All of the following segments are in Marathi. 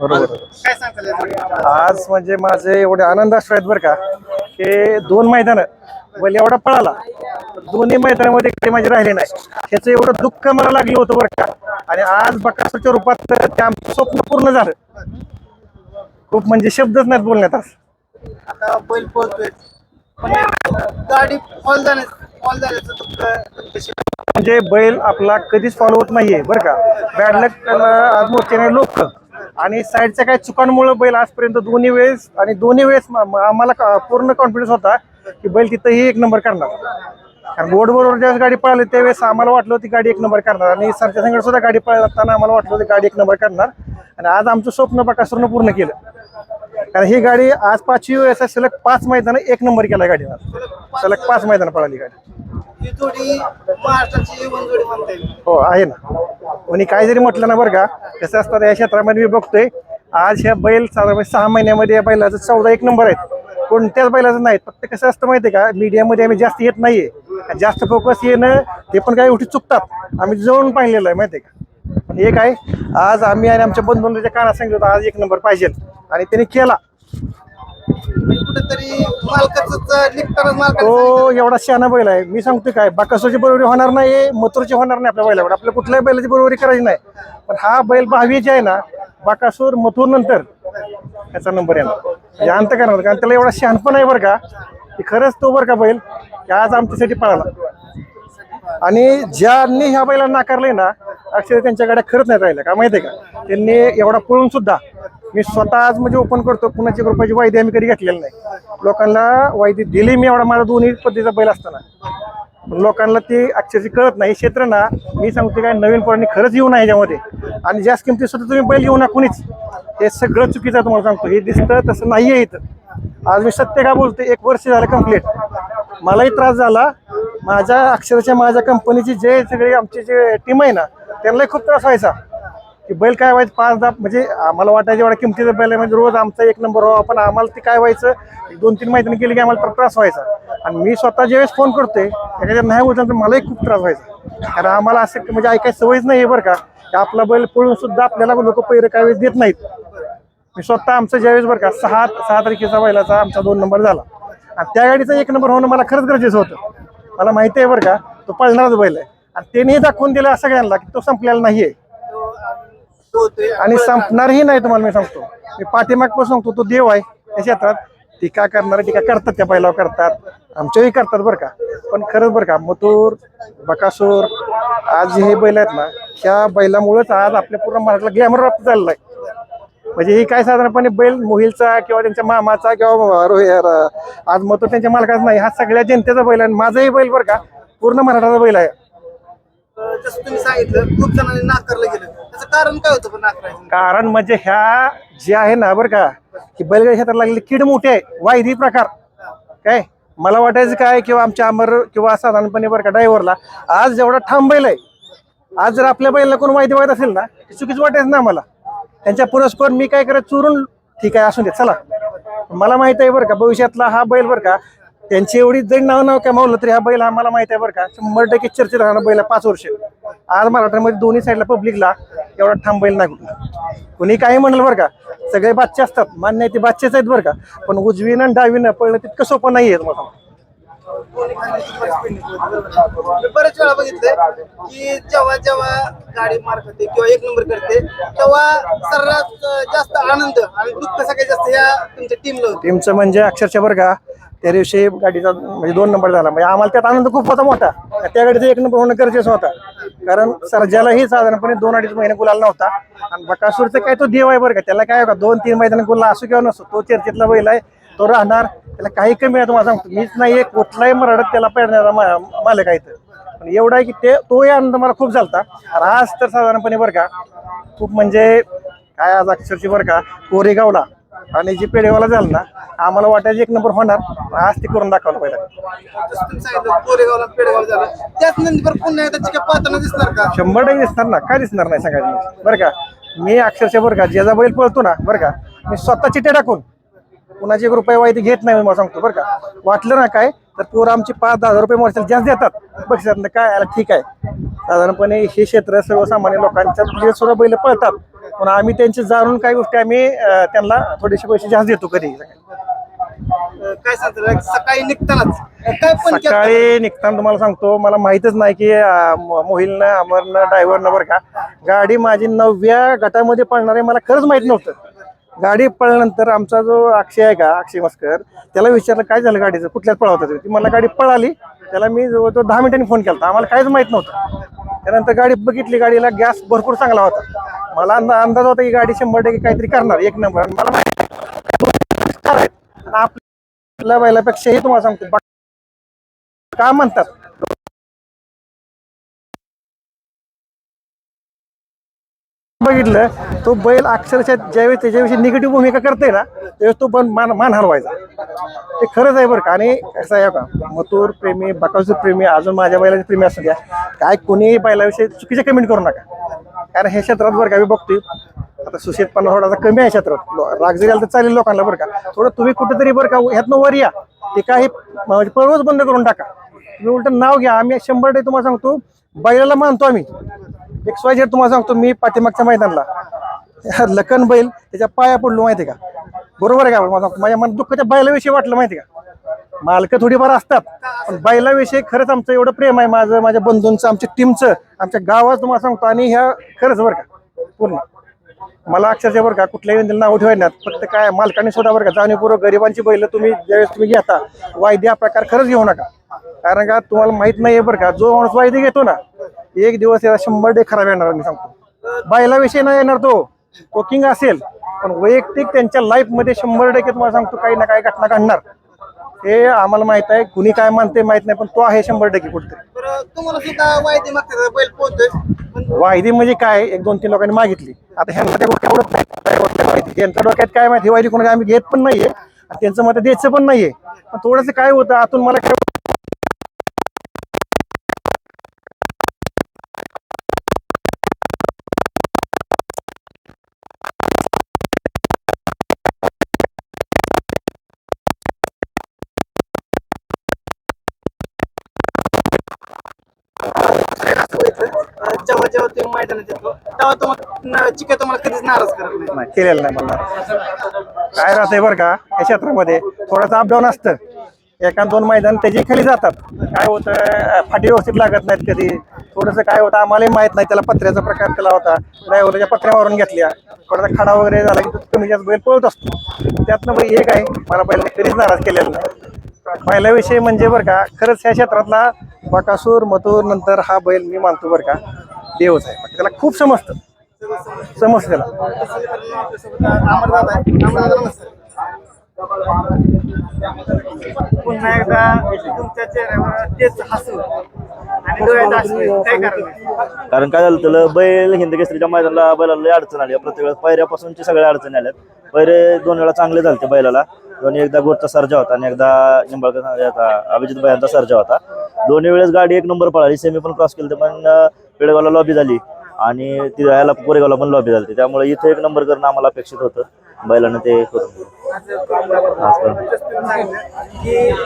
बरोबर? आज म्हणजे माझे एवढे आनंद असतो आहेत बरं का की दोन मैदान बैल एवढा पळाला दोन्ही मैदानामध्ये काही माझे राहिले नाही. ह्याचं एवढं दुःख मला लागलं होतं बरं का. आणि आज बकासूरच्या रूपात ते आमचं स्वप्न पूर्ण झालं. खूप म्हणजे शब्दच नाहीत बोलण्यात आज. आता बैल पळतोय. पण गाडी फॉल झाल्या फॉल झाल्याचं दुःख कशी म्हणजे बैल आपला कधीच फॉलो होत नाहीये बरं का? बॅड लक आज मोठ्याने लोक. आणि साईडच्या काही चुकांमुळे बैल आजपर्यंत दोन्ही वेळेस आणि दोन्ही वेळेस आम्हाला पूर्ण कॉन्फिडन्स होता की बैल तिथंही एक नंबर करणार. कारण बोर्ड बरोबर ज्यावेळेस गाडी पळाली त्यावेळेस आम्हाला वाटलं होती गाडी एक नंबर करणार. आणि सरच्या संगत सुद्धा गाडी पळताना आम्हाला वाटलं होतं गाडी एक नंबर करणार. आणि आज आमचं स्वप्न बकासूरनं पूर्ण केलं. कारण ही गाडी आज पाचवी वेळेस सलग पाच मैदानं एक नंबर केला गाडीनं सलग पाच मैदानं पळाली गाडी. ही आहे ना. कोणी काय जरी म्हटलं ना बरं का कसं असतं या क्षेत्रामध्ये मी बघतोय आज ह्या बैल साधारण सहा महिन्यामध्ये या बैलाचं चौदा एक नंबर आहेत. कोणत्याच बैलाचं नाहीत फक्त कसं असतं माहितीये का मीडियामध्ये आम्ही जास्त येत नाहीये. जास्त फोकस येणं ते पण काही गोष्टी चुकतात. आम्ही जवळून पाहिलेलं आहे माहितीये का. पण एक आहे आज आम्ही आणि आमच्या बंधूंच्या कानात सांगितलं होतं आज एक नंबर पाहिजे. आणि त्यांनी केला. कुठेतरी निघताना मालकाचं तो एवढा शहाणा बैल आहे. मी सांगतोय काय बाकासूरची बरोबरी होणार नाही मथुरची होणार नाही आपल्या बैलावर. आपल्या कुठल्याही बैलाची बरोबरी करायची नाही. पण हा बैल भावी जे आहे ना बाकासूर मथुर नंतर. त्याचा नंबर येणार. म्हणजे अंत करणार. कारण त्याला एवढा शहाणपण आहे बरं का की खरंच तो बरं का बैल की आज आमच्यासाठी पळाला. आणि ज्यांनी ह्या बैला नाकारले ना अक्षर त्यांच्या गाड्या खरंच नाही राहिल्या. का माहितीये का? त्यांनी एवढा पळून सुद्धा मी स्वतः आज म्हणजे ओपन करतो कुणाची रुपयाची वायदे आम्ही कधी घेतलेली नाही. लोकांना वायदे दिली मी एवढा माझा दोन्ही पद्धतीचा बैल असताना. लोकांना ती अक्षरशः कळत नाही. क्षेत्र ना मी सांगतो काय नवीन पोरांनी खरंच येऊ नाही ह्याच्यामध्ये आणि ज्या किमती सुद्धा तुम्ही बैल येऊ ना कुणीच. हे सगळं चुकीचं आहे तुम्हाला सांगतो. हे दिसतं तसं नाही आहे इथं. आज मी सत्य का बोलते एक वर्ष झालं कंप्लीट मलाही त्रास झाला. माझ्या अक्षरशः माझ्या कंपनीची जे सगळे आमची जे टीम आहे ना त्यांनाही खूप त्रास व्हायचा. की बैल काय व्हायचं? पाच दहा म्हणजे आम्हाला वाटायचं एवढा किमतीचं बैल आहे. म्हणजे रोज आमचा एक नंबर व्हावा. पण आम्हाला ते काय व्हायचं? दोन तीन मैदानी केली की आम्हाला तर त्रास व्हायचा. आणि मी स्वतः ज्यावेळेस फोन करतोय त्याच्यात नाही होत तर मलाही खूप त्रास व्हायचा. कारण आम्हाला असं म्हणजे ऐकायची सवयच नाही आहे बरं का. की आपला बैल पळून सुद्धा आपल्याला लोक पैरे काय वेळेस देत नाहीत. मी स्वतः आमचं ज्यावेळेस बरं का सहा सहा तारखेचा बैलाचा आमचा दोन नंबर झाला. आणि त्या गाडीचा एक नंबर होणं मला खरंच गरजेचं होतं. मला माहिती आहे बरं का तो पळणाराच बैल आहे. आणि त्यानेही दाखवून दिलं असं सगळ्यांना की तो संपलेला नाही आहे आणि संपणारही नाही तुम्हाला मी सांगतो. मी पाठीमागपासून सांगतो तो देव आहे त्या क्षेत्रात. टीका करणारे टीका करतात त्या बैलावर करतात. आमच्याही करतात बरं का. पण खरंच बरं का मथुर बकासूर आज हे बैल आहेत ना ह्या बैलामुळेच आज आपल्या पूर्ण महाराष्ट्राला ग्लॅमर प्राप्त झालेला आहे. म्हणजे ही काय साधारणपणे बैल मोहिलचा किंवा त्यांच्या मामाचा किंवा आज मथुर त्यांच्या मालकाचा नाही हा सगळ्या जनतेचा बैल आहे आणि माझाही बैल बरं का पूर्ण मराठाचा बैल आहे. जसं तुम्ही सांगितलं खूप जणांनी नाकारलं गेलं. त्याचं कारण काय होतं पण नाकारायचं कारण म्हणजे ह्या जे आहे ना बरं का की बैलगाडी क्षेत्रात लागलेली कीड मोठी आहे वायदी प्रकार. काय? मला वाटायचं काय किंवा आमच्या अमर किंवा साधारणपणे बरं का ड्रायव्हरला आज जेवढा ठाम बैल आहे आज जर आपल्या बैलला कोण वायदी वाईट असेल ना ते चुकीचं वाटायचं ना मला त्यांच्या पुरस्पर मी काय करत चोरून ठीक आहे असून दे चला. मला माहीत आहे बरं का भविष्यातला हा बैल बरं का त्यांची एवढी जरी नाव नाव कमावलं तरी हा बैल मला माहीत आहे बरं का. शंभर टक्के चर्चेत राहणार बैल पाच वर्ष. आज मराठ्यामध्ये दोन्ही साईडला पब्लिकला एवढा ठाम बैल नाही कुठला. कुणी काही म्हणलं बरं का सगळे बादचे असतात मान्य आहे ते बादचेच आहेत बरं का. पण उजवीनं आणि डावीनं पळणं तितकं सोपं नाही आहे मला बरेच वेळा बघितलंय की जेव्हा जेव्हा गाडी मार करते किंवा एक नंबर करते तेव्हा सर्वात जास्त आनंद आणि दुःख सगळ्यात जास्त या तुमच्या टीमला टीमचं म्हणजे अक्षरशः बरं का त्या दिवशी गाडीचा म्हणजे दोन नंबर झाला. म्हणजे आम्हाला त्यात आनंद खूप होता मोठा. त्या गाडीचा एक नंबर होणं गरजेचं होता. कारण सर्जालाही साधारणपणे दोन अडीच महिने गुलाल नव्हता. आणि बकासूरचं काय तो देव आहे बरं का. त्याला काय का दोन तीन महिन्याने गुलाल असो किंवा नसतो तो चर्चेतला बैल आहे तो राहणार. त्याला काही कमी आहे तुम्हाला सांगतो. मीच नाही एक कुठलाही मराठा त्याला पेरणारा मा- मालक आहे तर पण एवढा आहे की ते तोही आनंद मला खूप झालता. आणि आज तर साधारणपणे बरं का खूप म्हणजे काय आज अक्षरशी बरं का कोरेगावला आणि जे पेढेवाला झालं ना आम्हाला वाटायचं एक नंबर होणार. आज ते करून दाखवलं पाहिजे त्याच नंतर पुन्हा दिसणार का शंभर टक्के दिसणार ना काय दिसणार नाही सगळ्यांनी बरं का मी अक्षरशः बरं का जेजा बैल पळतो ना बरं का मी स्वतः चिठ्ठ्या टाकून कुणाची एक रुपये वाईट घेत नाही मी मला सांगतो बरं का. वाटलं ना काय तर पोरं आमची पाच दहा हजार रुपये मोर्चाला जास्त देतात. बक्षिसातनं काय आला ठीक आहे. साधारणपणे हे क्षेत्र सर्वसामान्य लोकांच्या जे सुद्धा बैल पळतात. पण आम्ही त्यांचे जाणून काही गोष्टी आम्ही त्यांना थोडेसे पैसे जास्त देतो कधी. काय सांगता सकाळी निघतानाच? सकाळी निघताना तुम्हाला सांगतो मला माहितच नाही की मोहिलनं अमरनं ड्रायव्हरनं बरं का गाडी माझी नवव्या गटामध्ये पळणार आहे मला खरंच माहीत नव्हतं. गाडी पळल्यानंतर आमचा जो अक्षय आहे का अक्षय मस्कर त्याला विचारलं काय झालं गाडीचं? कुठल्याच पळवत ती मला गाडी पळाली. त्याला मी जवळजवळ दहा मिनिटांनी फोन केला आम्हाला काहीच माहीत नव्हतं. त्यानंतर गाडी बघितली गाडीला गॅस भरपूर चांगला होता. मला अंदा अंदाज होता की गाडी शंभर टक्के काहीतरी करणार एक नंबर मला माहिती आपल्या बैलापेक्षाही तुम्हाला सांगतो का म्हणतात? बघितलं तो बैल अक्षरशः ज्यावेळेस त्याच्याविषयी निगेटिव्ह भूमिका करते ना त्यावेळेस तो पण मान मान हलवायचा ते खरंच आहे बरं का. आणि कसं आहे का मथुर प्रेमी बकासूर प्रेमी अजून माझ्या बैलाचे प्रेमी असू द्या काय कोणीही बैलाविषयी चुकीचे कमेंट करू नका. कारण हे क्षेत्रात बरं का मी बघतोय आता सुशेतपणा थोडासा कमी आहे क्षेत्रात. राग जरी आला तर चालेल लोकांना बरं का. थोडं तुम्ही कुठेतरी बरं का ह्यातनं वर या. ते काही म्हणजे पर्वच बंद करून टाका. तुम्ही उलट नाव घ्या. आम्ही शंभर टक्के तुम्हाला सांगतो बैलाला मानतो आम्ही. एक स्वाय तुम्हाला सांगतो मी पाठीमागच्या मैदानला. लखन बैल त्याच्या पाया पडलो माहिती का? बरोबर आहे का? सांगतो माझ्या मनात दुःखाच्या बैलाविषयी वाटलं माहिती का? मालकं थोडीफार असतात पण बैलाविषयी खरंच आमचं एवढं प्रेम आहे माझं माझ्या बंधूंचं आमच्या टीमचं आमच्या गावात तुम्हाला सांगतो. आणि ह्या खरंच बरं का पूर्ण. मला अक्षरशः बरं का कुठल्याही नाव ठेवायला फक्त काय मालकाने सुद्धा बरं का जाणीवपूर्वक गरिबांची बैल तुम्ही ज्यावेळेस तुम्ही घेता वायदे हा प्रकार खरंच घेऊ नका. कारण का तुम्हाला माहीत नाहीये बरं का जो माणूस वायदे घेतो ना एक दिवस याला शंभर डे खराब येणार मी सांगतो. बैलाविषयी नाही येणार तो. तो किंग असेल पण वैयक्तिक त्यांच्या लाईफमध्ये शंभर टक्के तुम्हाला सांगतो काही ना काही घटना घडणार. हे आम्हाला माहीत आहे कुणी काय मानते माहीत नाही पण तो आहे शंभर टक्के कुठतरी. सुद्धा वायदे म्हणजे काय? एक दोन तीन लोकांनी मागितली. आता माहिती त्यांच्या डोक्यात काय माहिती? वायदी कोणाला आम्ही घेत पण नाहीये. त्यांचं मत द्यायचं पण नाहीये. पण थोडंसं काय होतं आतून मला काय जेव्हा जेव्हा तुम्ही मैदानात येतो तेव्हा तुम्हाला चिके तुम्हाला कधीच नाराज करत नाही. नाही केलेलं नाही मला. काय राहतंय बरं का या क्षेत्रामध्ये थोडंसं अपडाऊन असतं. एका दोन मैदान त्याची खाली जातात. काय होतं फाटी व्यवस्थित लागत नाहीत कधी. थोडंसं काय होतं आम्हालाही माहीत नाही त्याला पत्र्याचा प्रकार केला होता. ड्रायव्हरच्या पत्र्यावरून घेतल्या. थोडासा खडा वगैरे झाला की कमी जास्त बैल पळत असतो. त्यातनं बैल एक आहे मला बैल कधीच नाराज केलेला नाही. पहिला विषय म्हणजे बरं का खरंच ह्या क्षेत्रातला बकासूर मथुर नंतर हा बैल मी मानतो बरं का देवच आहे. बाकी त्याला खूप समजतं. समजतं त्याला. पुन्हा एकदा तुमच्या चेहऱ्यावर तेच हसू. कारण काय झालं त्याला? बैल हिंद केसरीच्या मैदानाला बैलाला अडचण आली. प्रत्येक वेळेस पायऱ्यापासूनची सगळ्या अडचणी आल्यात. पैरे दोन वेळा चांगले झाले बैलाला. दोन्ही एकदा गोटचा सर्जा होता आणि एकदा निंबाळकर अभिजित भयांचा सर्जा होता. दोन्ही वेळेस गाडी एक नंबर पळाली सेमी पण क्रॉस केली पण पेडगावला लॉबी झाली. आणि ती याला कोरेगावला पण लॉबी झाली त्यामुळे इथे एक नंबर करणं आम्हाला अपेक्षित होतं. बैलानं ते करून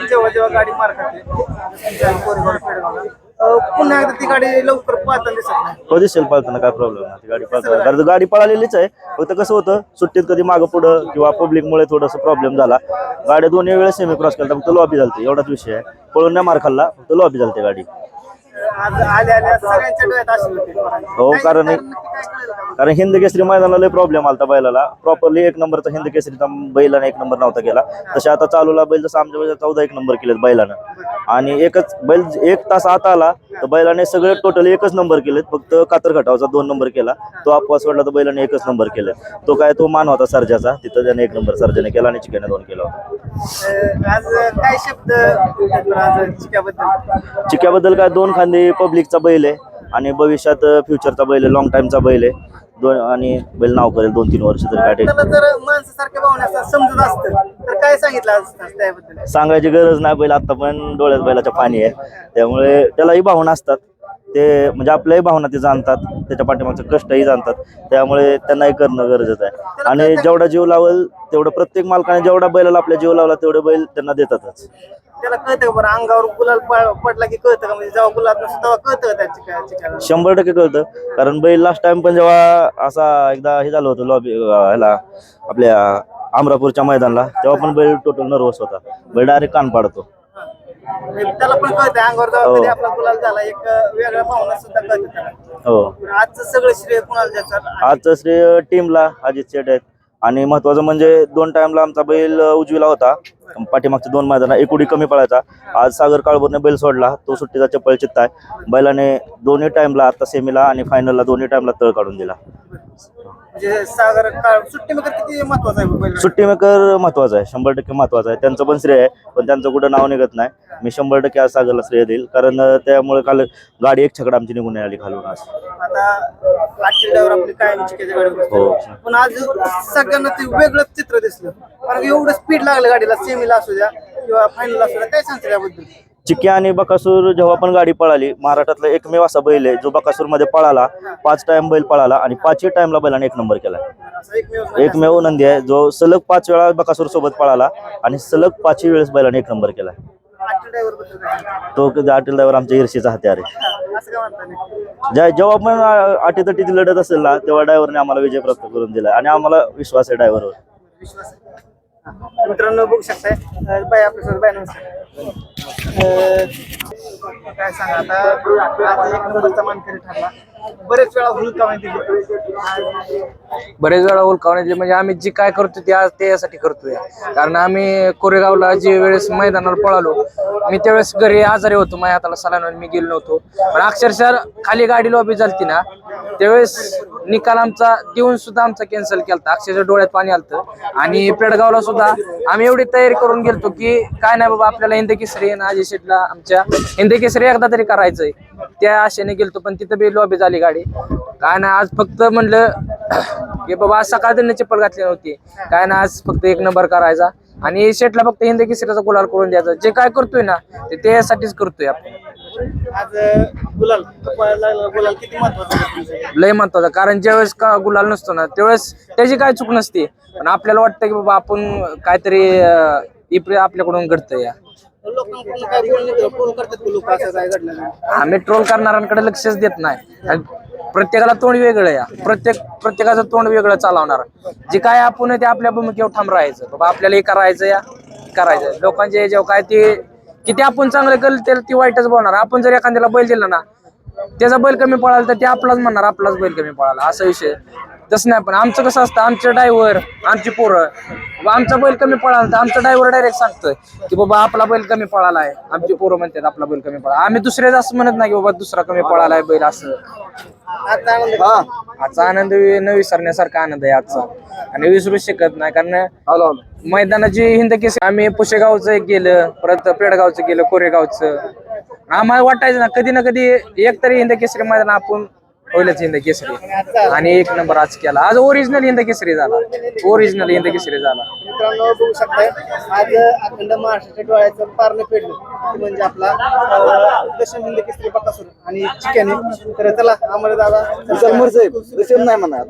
जेव्हा जेव्हा गाडी मार खाते पुन्हा एकदा ती गाडी लवकर पाहताना दिसत नाही. हो दिसेल पळताना काय प्रॉब्लेम नाही. ती गाडी पळताना कारण गाडी पळालेलीच आहे. फक्त कसं होतं सुट्टीत कधी मागं पुढं किंवा पब्लिकमुळे थोडंसं प्रॉब्लेम झाला. गाड्या दोन्ही वेळेस सेमी क्रॉस केला फक्त लॉबी झालती. एवढाच विषय आहे. पळून नाही मार खाल्ला फक्त लॉबी झालती गाडी. आज सगळ्यांच्या डोळ्यात हो, कारण- नक्की काय कळलं का? कारण हिंद केसरी मैदानाला लय प्रॉब्लेम आलता बैलाला. प्रॉपरली एक नंबरचा हिंद केसरीचा बैलाने एक नंबर नव्हता केला तसे आता चालूला बैल जसं आमच्या बैल चौदा एक नंबर केलेत बैलानं. आणि एकच बैल एक तास आत आला तर बैलाने सगळे टोटल एकच नंबर केलेत. फक्त कातर घटावचा दोन नंबर केला. तो अपवास वाटला तर बैलाने एकच नंबर केले. तो काय तो मान होता सर्जाचा. तिथं त्याने एक नंबर सर्जाने केला आणि चिकेने दोन केला होता. अं, आज काय शब्द आहेत बरं आज चिक्याबद्दल चिक्याबद्दल काय दोन खांदे पब्लिकचा बैल आहे आणि भविष्यात फ्युचरचा बैल आहे लॉंग टाइमचा बैल आहे. दोन आणि बैल नाव करेल दोन तीन वर्ष तरी काय त्याला टेन्शन जर माणसासारख्या भावना असतात समजत असतं तर काय सांगितलं असतं त्याबद्दल? सांगायची गरज नाही बैल आता पण डोळ्यात बैलाच्या पाणी आहे. त्यामुळे त्यालाही भावना असतात. ते म्हणजे आपल्याही भावना ते जाणतात त्याच्या पाठीमागचं कष्टही जाणतात. त्यामुळे त्यांनाही करणं गरजेचं आहे. आणि जेवढा जीव लावल तेवढं प्रत्येक मालकाने जेवढा बैलाला आपल्या जीव लावला तेवढे बैल त्यांना देतातच. त्याला कळतं का बरं अंगावर गुलाल प- पडला की कळतं का? म्हणजे जेव्हा गुलाब नसतो तेव्हा कळतं का चिकाला शंभर टक्के कळतं. कारण बैल लास्ट टाइम पण जेव्हा असा एकदा हे झालं होतं लॉबी ह्याला आपल्या अमरापूरच्या मैदानाला तेव्हा पण बैल टोटल नर्वस होता. बैल डायरेक्ट कान पाडतो. त्याला पण कळतं अंगावर जेव्हा हो. कधी आपला गुलाल झाला एक वेगळ्या भावना सुद्धा कळतं त्याला. हो. आजचं सगळं श्रेय कुणाला द्यायचं? आजचं श्रेय टीमला अजित शेट आहेत. आणि महत्वाचं म्हणजे दोन टाइमला आमचा बैल उजवीला होता. पाठीमागच्या दोन मैदाना एक उडी कमी पडायचा आज सागर काळभोरने बैल सोडला. तो सुट्टीचा चप्पल चित्त आहे बैलाने दोन्ही टाइमला आता सेमीला आणि फायनलला दोन्ही टाइमला तळ काढून दिला. म्हणजे काळ सुट्टी मेकर किती महत्त्वाचा आहे महत्त्वाचा आहे शंभर टक्के महत्त्वाचा आहे. त्यांचं पण श्रेय आहे पण त्यांचं कुठं नाव निघत नाही. मी शंभर टक्के आज सागरला श्रेय देईल कारण अं, त्यामुळे काल गाडी एक छकड आमची निघून आली खालून आज. आता आजची ड्रायव्हर आपली कायम चिकेच्या गाडी हो. पण आज सगळ्यांना ते वेगळंच चित्र दिसलं. कारण एवढं स्पीड लागलं गाडीला सेमीला असू द्या किंवा फायनल असू द्या काय सांगता याबद्दल चिक्की आणि बकासूर जेव्हा पण गाडी पळाली महाराष्ट्रातला एकमेव असा बैल आहे जो बकासूरमध्ये पळाला पाच टाइम बैल पळाला आणि पाचही टाइमला बैलाने एक नंबर केला. एकमेव नंदी आहे जो सलग पाच वेळा बकासूर सोबत पळाला आणि सलग पाचही वेळेस बैलाने एक नंबर केला. तो अटील ड्रायव्हर आमच्या इर्शीचा हत्यार आहे. जेव्हा पण अटीतटीची लढत असेल ना तेव्हा ड्रायव्हरने आम्हाला विजय प्राप्त करून दिला आणि आम्हाला विश्वास आहे ड्रायव्हरवर मित्रांनो बघू शकताय बाय आपल्यासोबत बाय नमस्कार. काय सांगा आता? आज एक नंबरचा मानकरी ठरला. बरेच वेळा हुलकावणी दिली बरेच वेळा उलकावण्याचे म्हणजे आम्ही जी काय करतो ते आज त्यासाठी करतोय. कारण आम्ही कोरेगावला जे वेळेस मैदानावर पळालो मी त्यावेळेस घरी आजारी होतो माझ्या हाताला सलान मी गेलो नव्हतो. पण अक्षरशः खाली गाडी लॉबी झालती ना त्यावेळेस निकाल आमचा देऊन सुद्धा आमचा कॅन्सल केला अक्षरशः डोळ्यात पाणी आलतं. आणि पेडगावला सुद्धा आम्ही एवढी तयारी करून गेलतो की काय नाही बाबा आपल्याला हिंद केसरी अजय शेटला आमच्या हिंद केसरी एकदा तरी करायचंय. त्या आशेने गेलतो पण तिथं बी लॉबी झाली गाडी. काय नाही आज फक्त म्हणलं की बाबा आज सकाळ त्यांनी चप्पल घातली नव्हती. काय ना आज फक्त एक नंबर करायचा. आणि शेटला फक्त हिंद केसरीचा गुलाल करून द्यायचा. जे काय करतोय ना ते त्यासाठीच करतोय आपण. आज गुलाल गुलाल किती महत्त्वाचा? लय महत्वाचं. कारण ज्यावेळेस का गुलाल नसतो ना त्यावेळेस त्याची काय चूक नसते. पण आपल्याला वाटतं की बाबा आपण काहीतरी आपल्याकडून घडतंय. या आम्ही ट्रोल करणाऱ्यांकडे लक्षच देत नाही. प्रत्येकाला तोंड वेगळं या. प्रत्येक प्रत्येकाचं तोंड वेगळं चालवणार. जे काय आपण आहे ते आपल्या भूमिकेवर ठाम राहायचं. बाबा आपल्याला हे करायचं या करायचं. लोकांचे जेव्हा काय ते किती आपण चांगलं केलं ती वाईटच बोलणार. आपण जर एखाद्याला बैल दिला ना त्याचा बैल कमी पळाला तर ते आपलाच म्हणणार आपलाच बैल कमी पळाला. असा विषय. तसं नाही पण आमचं कसं असतं आमचे ड्रायव्हर आमची पोरं बाबा आमचा बैल कमी पळाला तर आमचा ड्रायव्हर डायरेक्ट सांगतोय की बाबा आपला बैल कमी पळाला आहे आमची पोरं म्हणतात आपला बैल कमी पळाला. आम्ही दुसऱ्याच असं म्हणत नाही की बाबा दुसरा कमी पळाला आहे बैल असं. आजचा आनंद वि- न विसरण्यासारखा आनंद आहे आजचा. आणि विसरू शकत नाही कारण मैदानाची हिंद केस आम्ही पुशेगावचं एक गेलं परत पेडगावचं गेलं कोरेगावचं. आम्हाला वाटायचं ना कधी ना कधी एक तरी हिंद केसरी मैदान आपण होईलच हिंद केसरी. आणि एक नंबर आज केला आज ओरिजिनल हिंद केसरी झाला. ओरिजिनल हिंद केसरी झाला. मित्रांनो बघू शकताय आज अखंड महाराष्ट्राच्या डोळ्याचं पारणं फेडलं ते म्हणजे आपला अं, दशम हिंद केसरी बकासूर आणि चिक्याने तर चला आम्हाला दादा नाही म्हणा.